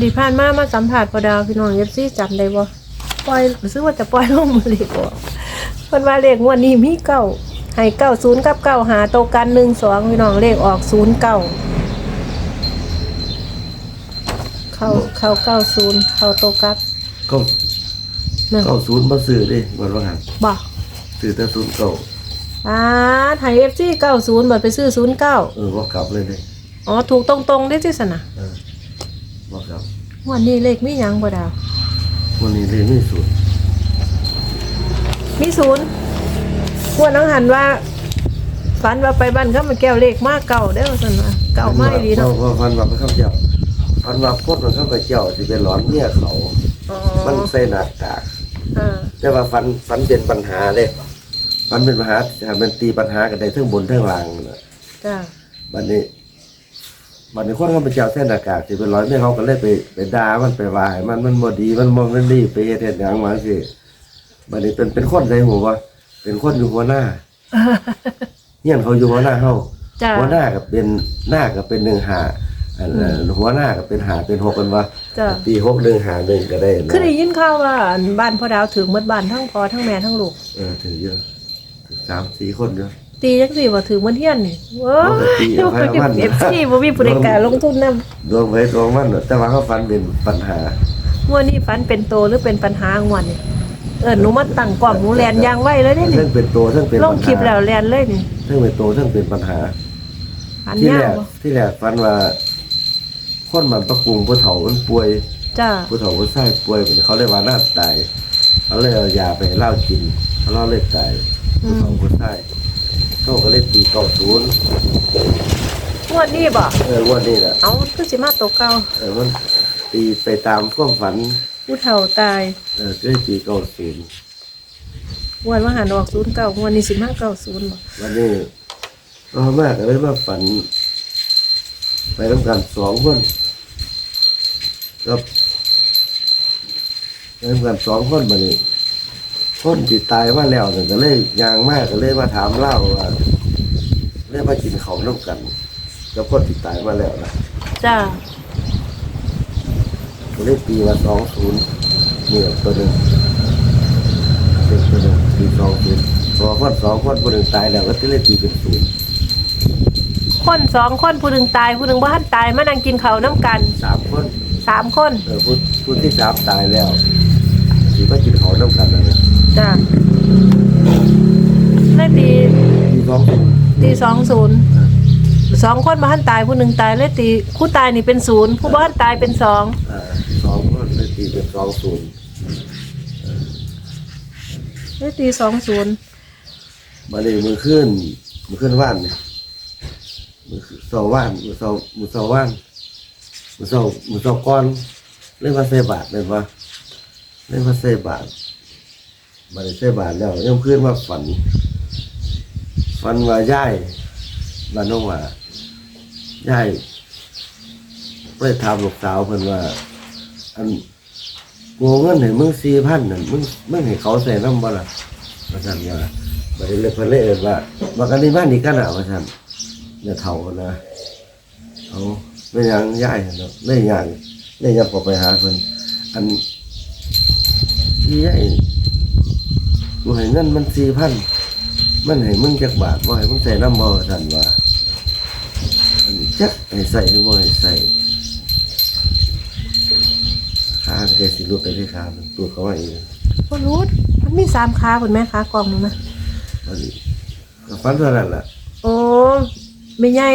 ดีผ่านมามาสัมผัสพอดาวพี่น้องเอฟซีจำได้บ่ปล่อยรู้สึกว่าจะปล่อยลงมือเลขออกเพิ่นว่าเลขงวดนี้มีเก้าให้เก้าศูนย์กับเก้าหาโตวกันหนึ่งสองพี่น้องเลขออกศูนย์เก้าเข้าเข้าเก้าศูนย์เข้าโตวกับก็นะเก้าศูนย์มาซื้อเดิวันว่าหันบ่ซื้อแต่ศูนย์เก้าอ่าไทยเอฟซีเก้าศูนย์บัดไปซื้อศูนย์เก้าเออว่ากลับเลยเด้อ๋อถูกตรงๆได้ที่สนะเออ ว่ากลับงวันนี้เลขมีหยังบ่ดาว วันนี้เลยไม่ศูนย์มีศูนย์งวดน้องหันว่าฝันว่าไปบ้านเขามาแก้วเลขมากเก่าได้อว่าซั่นว่าเก่ามาอีหลีเนาะพอฟันว่าพระข้าเจ้าฟันว่าโคตรมันข้าพเจ้าสิเป็นหลอนเมียเขา อ๋อมันใส่หน้ากาก อ่าแต่ว่าฟันฟันเป็นปัญหาเลยฟันเป็นปัญหาถ้ามันตีปัญหากันได้ทั้งบนทั้งล่างน่ะจ้า บัดนี้ บัดนี้คนข้าพเจ้าใส่หน้ากากสิเป็นหลอนเมียเขาก็เลยไปไปด่ามันไปว่าให้มันมันบ่ดีมันบ่มันดีไปเฮ็ดเฮ็ดหยังว่าสิบัดนี้เป็นเป็นคนใส่หัวว่าเป็นคนอยู่หัวหน้าเฮียนเขาอยู่หัวหน้าเฮาจ้าหัวหน้าก็เป็นหน้าก็เป็นหนึ่งหาอันนั้นหัวหน้าก็เป็นหาเป็นหกกันว่าจ้าตีหกหนึ่งหาหนึ่งก็ได้นะคือได้ยินข่าวว่าอันบ้านพ่อดาวถึงหมดบ้านทั้งพ่อทั้งแม่ทั้งลูกเออถือเยอะถือสามสี่คนเยอะ ตีจังสี่ว่าถึงวันเที่ยนนี่เว้าปกติเอาไว้เอามัน เอฟซีบ่มีผู้ใดกล้าลงทุนนำดวงไว้ดวงมันน่ะแต่ว่าเขาฟันเป็นปัญหางวดนี้ฝันเป็นโตหรือเป็นปัญหางวดนี่เออหนูมาตั้งกล่องหนูแลนยางไว้เลยนี่ทั้งเป็นตัวทั้งเป็นลปังญคลิปหาแล้วแลนเลยนี่ทั้งเป็นตัวทั้งเป็นปัญหา อันที่ยาแรวกบ่ที่แรกฟันว่า คนมันประกุงผู้เฒ่ามันป่วยจ้าผู้เฒ่าผู้ชายป่วยเขาเลยว่าหน้าตายเขาเลยเอายาไปให้เหล้ากินเขาเล่าเลยตายผู้เฒ่าผู้ชาย เขาก็เลยตีเก้าศูนย์งวดนี้บ่เออวันนี้แหละเอาคือสิมาตัวเก่าเออมันตีไปตามความฝัน ผู้เฒ่าตายเออก็เลยตีเก้าศูนย์งวดว่าหันออกศูนย์เก้างวดนี้สิมาเก้าศูนย์บ่วันนี้ก็มากก็เลยมาฝัน ไปทำกันสองคนกับไปทำกันสองคนมานี่คนที่ตายมาแล้วเนี่ยก็เลยยางมากก็เลยมาถามเล่าว่า เลยมากินของน้ำกันกับคนที่ตายมาแล้วนะจ้าก็เลยตีมาสองศูนย์เนี่ยตัวหนึ่งเป็นตัวหนึ่งตีสองศูนย์พอคนสองคนคนหนึ่งตายแล้วก็เลยตีเป็นศูนย์คนสองคนผู้หนึ่งตายผู้หนึ่งบ่ทันตายมานั่งกินข้าวน้ำกันสามคนสามคนเออผู้ผู้ที่สามตายแล้วสีก็กินของน้ำกันแล้วเนี่ยจ้าเลยตีตีสองศูนย์ ตีสองศูนย์สองคนบ่ทันตายผู้หนึ่งตายเลยตีผู้ตายนี่เป็นศูนย์ผู้บ่ทันตายเป็นสองอ่าสองคนเลยตีเป็นสองศูนย์เลยตีสองศูนย์มาเลยมือขึ้นมือขึ้นว่านเนี่ยมือสองว่านมือสองมือสองว่านมือสองมือสองก้อนเรียกว่าเซบาทเลยว่าเรียกว่าเซบาทมาเลยเซบาทแล้วยังขึ้นว่าฝัน ฝันว่าย่ายบ้านน้องว่าย่ายไปถามลูกสาวเพิ่นว่า อันกูเงินให้มึงสี่พันนั่นมึงมึงให้เขาใส่น้ำบ่ล่ะว่าซั่นว่าบ่ได้เลยเพิ่นเลยเอิ้นว่าว่ากันนี่บ้านนี่กันน่ะว่าซั่นเนี่ยเฒ่านะเอาไม่ยังย้ายเนาะเลยหยังเลยหยังก็ไปหาเพิ่นอันที่ย้ายกูให้เงินมันสี่พัน มันให้มึงจักบาทบ่ให้มึงใส่น้ำบ่ว่าซั่นว่าอันนี้จักให้ใส่หรือบ่ให้ใส่ขาแกสิลุกไปที่ขามันตัวเขาว่าเองบ่รู้มันมีสามขาคุณแม่ขากล่องมั้ยนะตอนนี้ก็ฟันเท่านั้นแหละโอ้ไม่ใหญ่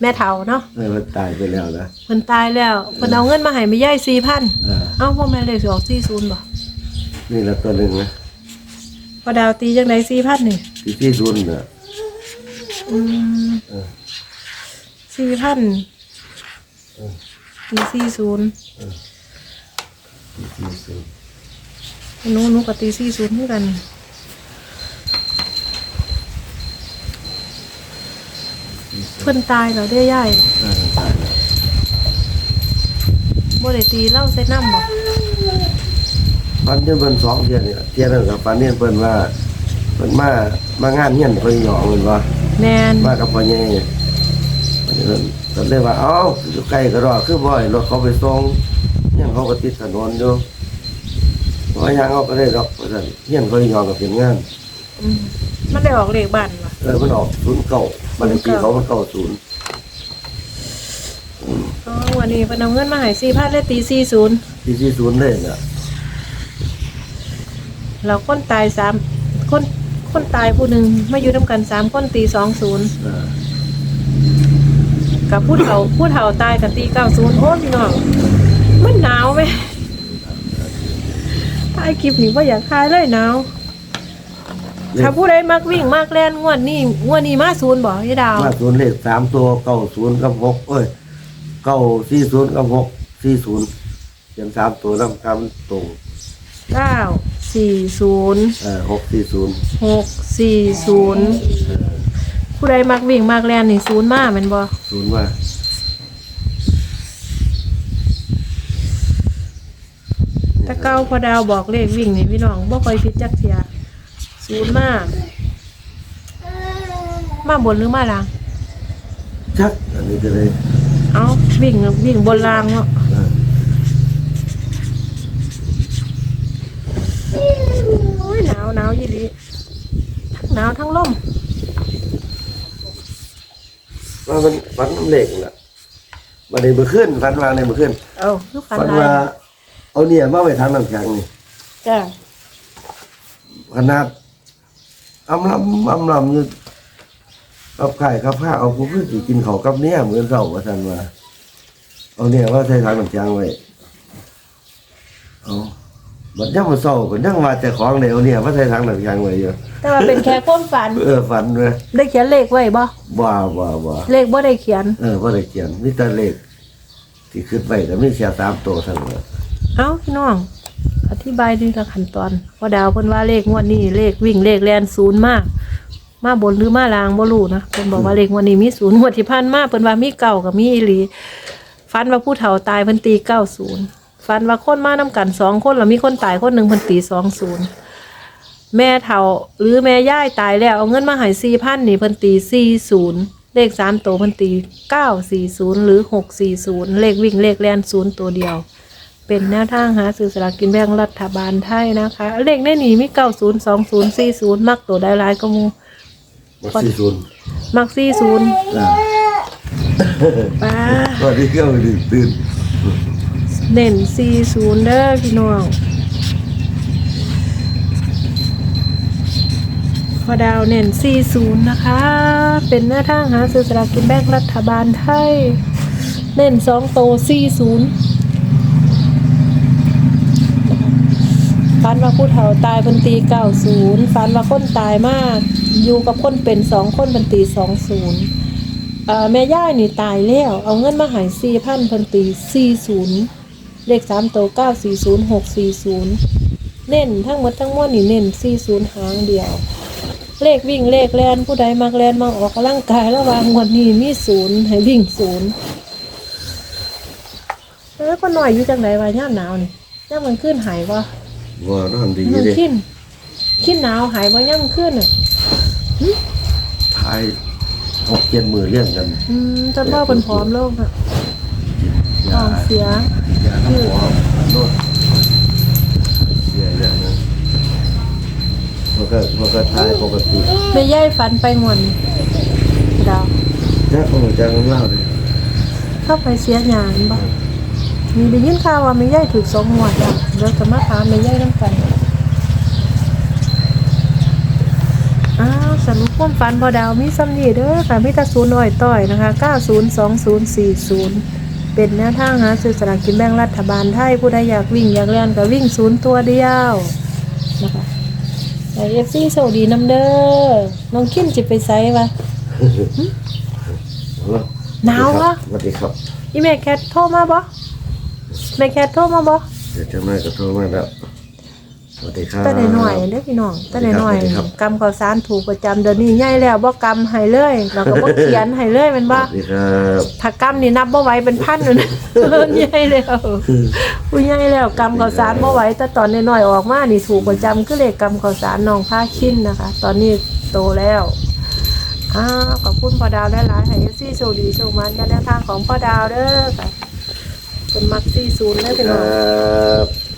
แม่เฒ่าเนาะเออมันตายไปแล้วนะเพิ่นตายแล้วเพิ่นเอาเงินมาให้ไม่ใหญ่สี่พันอ่าเอ้าพ่อแม่นเลขสิออกสี่ศูนย์บ่นี่แหละตัวหนึ่งนะ พอดาวตีจังไดสี่พันนี่ที่ที่ซุนน่ะอืมเออสี่พันเออตีสี่ศูนย์ที่ที่ซุนหนูหนูกับตีสี่ศูนย์เหมือนกันเพิ่นตายแล้วได้ย่ายอ่าตายแล้วบ่ได้ตีเหล่าใส่น้ำบ่ ฟันจนเพิ่นสองเทียนเนี่ยเทียนนั้นกับฟันเนี่ยเพิ่นว่าเพิ่นมามางานเงี้ยนเพิ่นหยองเพิ่นว่าแมนมากับพ่อใหญ่เพิ่นเพิ่นก็เลยว่าเอ้าอยู่ใกล้ก็รอคือบ่อยรถเขาไปส่งยังเขาก็ติดถนนอยู่ว่ายังเขาก็ได้ดอกว่าซั่นเฮียนเขายองกับเป็นงานอืมมันได้ออกเลขบ้านวะเออมันออกศูนย์เก่าบันเลขที่เขามันเก่าศูนย์อ๋อวันนี้เพนเอาเงินมาใหายสี่พันเลยตีสี่ศูนย์ที่ที่ศูนย์เลยน่ะ เราคนตายสามคนคนตายผู้หนึ่งมาอยู่น้ำกันสามคนตีสองศูนย์เออกับผู้เฒ่าผู้เฒ่าตายกับตีเก้าศูนย์โอ้พี่น้องมันหนาวไหมถ่ายคลิปนี้ว่าอยากถ่ายเลยหนาวถ้าผู้ใดมักวิ่งมักแล่นงวดนี้งวดนี้มาศูนย์บอกยี่ดาว มาศูนย์เลขสามตัวเก้าศูนย์กับหกเอ้ยเก้าสี่ศูนย์กับหกสี่ศูนย์ยังสามตัวน้ำคำตรงเก้า สี่ศูนย์เออหกสี่ศูนย์หกสี่ศูนย์ผู้ใดมักวิ่งมักแล่นนี่ศูนย์มาแมันบ่ศูนย์ว่าถ้าเก้าพอดาวบอกเลขวิ่งนี่พี่น้องบ่ค่อยผิดจักเทียศูนย์มามาบนหรือมาล่าง ชักอันนี้ก็เลย เอาวิ่งวิ่งบนล่างเนาะ เออ โอ้ย หนาวหนาวยี่ดีทั้งหนาวทั้งลมว่ามันฝันน้ำเหล็กน่ะมาในมือขึ้นฝันวางในมือขึ้นเอาคือฝันฝันหลาว่ายเอาเนี่ยมาไว้ทางน้ำแข็งนี่จ้าขนาดอำลำอำลำอยู่กับไข่กับผ้าเอาผู้พื้นสิกินเขาวกับเนี่ยเหมือนเก่าว่าท่านว่าเอาเนี่ยว่าใช้ทางน้ำแข็งไว้เอา บัดยังมาเศร้าบัดยังมาแต่ของเดียวเนี่ยว่าใช้ทางน้ำแข็งไว้เยอะแต่ว่าเป็นแค่ความฝัน เออฝันเลยได้เขียนเลขไว้บ่ว้าว้าว้าเลขบ่ได้เขียน เออว่าได้เขียนนี่แต่เลขที่ขึ้นไปแต่ไม่เสียสามตัวทั้งหมดเอ้าพี่น้อง อธิบายดีละขั้นตอนพอดาวเพิ่นว่าเลขงวดนี้เลขวิ่งเลขแลนศูนย์มาก มาบนหรือมาลางบ่รู้นะเพิ่นบอกว่าเลขงวดนี้มีศูนย์งวดที่ผ่านมาเพิ่นว่ามีเก่ากับมีอีหลีฟันว่าผู้เฒ่าตายเพิ่นตีเก้าศูนย์ ฟันว่าคนมานํกันสองคนแล้วมีคนตายคนหนึ่งเพิ่นตีสองศูนย์แม่เฒ่าหรือแม่ย่ายตายแล้วเอาเงินมาให้สี่พันนี่เพิ่นตีสี่ศูนย์เลขสามตัวเพิ่นตีเก้าสี่ศูนย์หรือหกสี่ศูนย์เลขวิ่งเลขแลนศูนย์ตัวเดียว เป็นแนวทางหาซื้อสลากกินแบ่งรัฐบาลไทยนะคะ เลขในนี้มีเก้าศูนย์สองศูนย์สี่ศูนย์มักตัวได้หลายก็มูมาสี่ศูนย์มักสี่ศูนย์อ่าป้าก็ที่เกี่ยวตื่นตื่น เน้นสี่ศูนย์เด้อพี่น้องพอดาวเน้นสี่ศูนนะคะ เป็นแนวทางหาซื้อสลากกินแบ่งรัฐบาลไทย เน้นสองโตสี่ศูนฟันว่าผู้เฒ่าตายเป็นตีเก้าศูนย์ฟันว่าคนตายมาก อยู่กับคนเป็นสองคนเป็นตีสองศูนย์แม่ย่ายนี่ตายแล้ว เอาเงินมาหายสี่พันเพิ่นตีสี่ศูนย์ เลขสามโตเก้าสี่ศูนย์หกสี่ศูนย์เน้นทั้งหมดทั้งมวลนี่เน้นสี่ศูนย์หางเดียว เลขวิ่งเลขแลนผู้ใดมักแลนมาออกกำลังกายระหว่างวันนี้มีศูนย์ให้วิ่งศูนย์แล้วก็หน่อยอยู่จังไหนวะย่ามหนาวนี่ย่ามมันขึ้นหายวะว่านอนดีมันเลยขึ้นขึ้นหนาวหายวะย่ามมันขึ้นอะทายหกเจ็ดมือเรื่องกัน อืมจนว่าเป็นพร้อมโลกอะยาท้องเสีย ยาน้ำหัวโนดเสียอย่างนั้นมันก็มันก็ทายปกติไม่ย่ายฟันไปหมดดาวแค่คงจะเล่าเลยเข้าไปเสียหยานบ่มีได้ยินข่าวว่าไม่ย่ายถูกสองหัวดอะเดี๋ยวจะมาถามไม่ย่ายน้ำกันอ้าวสรุปความฝันพอดาวมีซ้ำนี่เด้อค่ะมีแตาศูนย์อ่อยต่อยนะคะ 902040 เป็นแนวทางหาซื้อสลากกินแบ่งรัฐบาลไทยผู้ใดอยากวิ่งอยากเรียนก็วิ่งศูนย์ตัวเดียวนะคะไอเอฟซีโชคดีน้ำเด้อน้องคิมจิไปไซวะหนาววะสวัสดีครับอีแม่แคทโทรมาบ่แม่แคทโทรมาบ่เดี๋ยวจะมาก็โทรมาแล้ว สวัสดีครับแต่หน่อยๆเด้อพี่น้องแต่หน่อยสวัสดีครับๆกำข้าวสารถูกประจำเดี๋ยวนี้ใหญ่แล้วบ่กำให้เลยแล้วก็บ่เขียนให้เลยแมันสบ่ วัสดีครับ ถ้ากำนี่นับบ่ไหวเป็นพันอยู่นะ ใหญ่แล้วผู้ใหญ่แล้วกำข้าวสารบ่ไหวแต่ตอนน้อยๆออกมานี่ถูกประจำคือเลขกำข้าวสารน้องพาคินนะคะ ตอนนี้โตแล้วอ้าวขอบคุณพ่อดาวหลายๆให้เอฟซีโชคดีโชคมันกันแนวทางของพ่อดาวเด้อค่ะเป็นมักซี่ศูนย์เลยพี่คน้อรังบ